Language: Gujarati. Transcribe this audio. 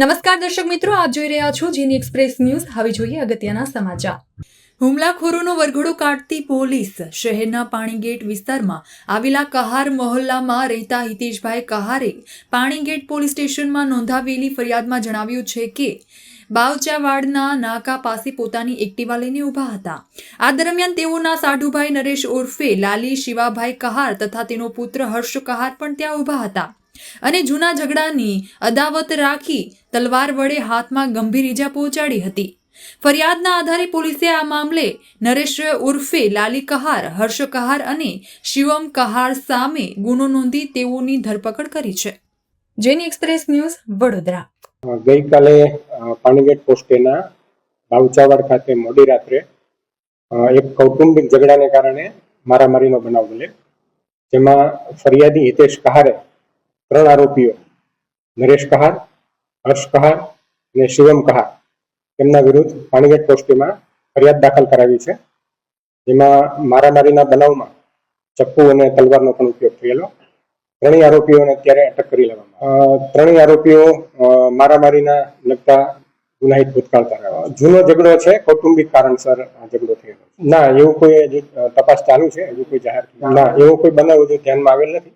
નમસ્કાર દર્શક મિત્રો, આપ જોઈ રહ્યા છો જીની એક્સપ્રેસ ન્યૂઝ. હવે જોઈએ અગત્યના સમાચાર. હુમલાખોરોનો વરઘોડો કાઢતી પોલીસ શહેરના પાણીગેટ વિસ્તારમાં આવેલા કહાર મહોલ્લામાં રહેતા હિતેશભાઈ કહારે પાણીગેટ પોલીસ સ્ટેશનમાં નોંધાવેલી ફરિયાદમાં જણાવ્યું છે કે, બાવચાવાડના નાકા પાસે પોતાની એક્ટિવા લઈને ઊભા હતા. આ દરમિયાન તેઓના સાઢુભાઈ નરેશ ઉર્ફે લાલી શિવાભાઈ કહાર તથા તેનો પુત્ર હર્ષ કહાર પણ ત્યાં ઊભા હતા. અને જૂના ઝઘડાની અદાવત રાખી તલવાર વડે હાથમાં ગંભીર ઈજા પહોંચાડી હતી. ફરિયાદના આધારે પોલીસે આ મામલે નરેશ ઉર્ફે લાલી કહાર, હર્ષ કહાર અને શિવમ કહાર સામે ગુનો નોંધી તેઓની ધરપકડ કરી છે. જેની એક્સપ્રેસ ન્યૂઝ વડોદરા. ગઈકાલે પાણીગેટ પોસ્ટેના બાવચાવાડ ખાતે મોડી રાત્રે એક કૌટુંબિક ઝઘડાને કારણે મારામારીનો બનાવ બને જેમાં ફરિયાદી હિતેશ કહારે ત્રણ આરોપીઓ. નરેશ કહાર હર્ષ કહાર અને શિવમ કહાર. તેમના વિરુદ્ધ પાણીગેટ પોસ્ટીમાં ફરિયાદ દાખલ કરાવી છે. જેમાં મારામારીના બનાવમાં ચપ્પુ અને તલવારનો પણ ઉપયોગ થયેલો. ત્રણેય આરોપીઓને અત્યારે અટક કરી લેવામાં ત્રણેય આરોપીઓ મારામારીના લગતા ગુનાહિત ભૂતકાળ ધરાવે જૂનો ઝઘડો છે કૌટુંબિક કારણસર આ ઝઘડો થયેલો ના એવું કોઈ તપાસ ચાલુ છે? હજુ કોઈ જાહેર ના એવો કોઈ બનાવ હજુ ધ્યાનમાં આવેલ નથી.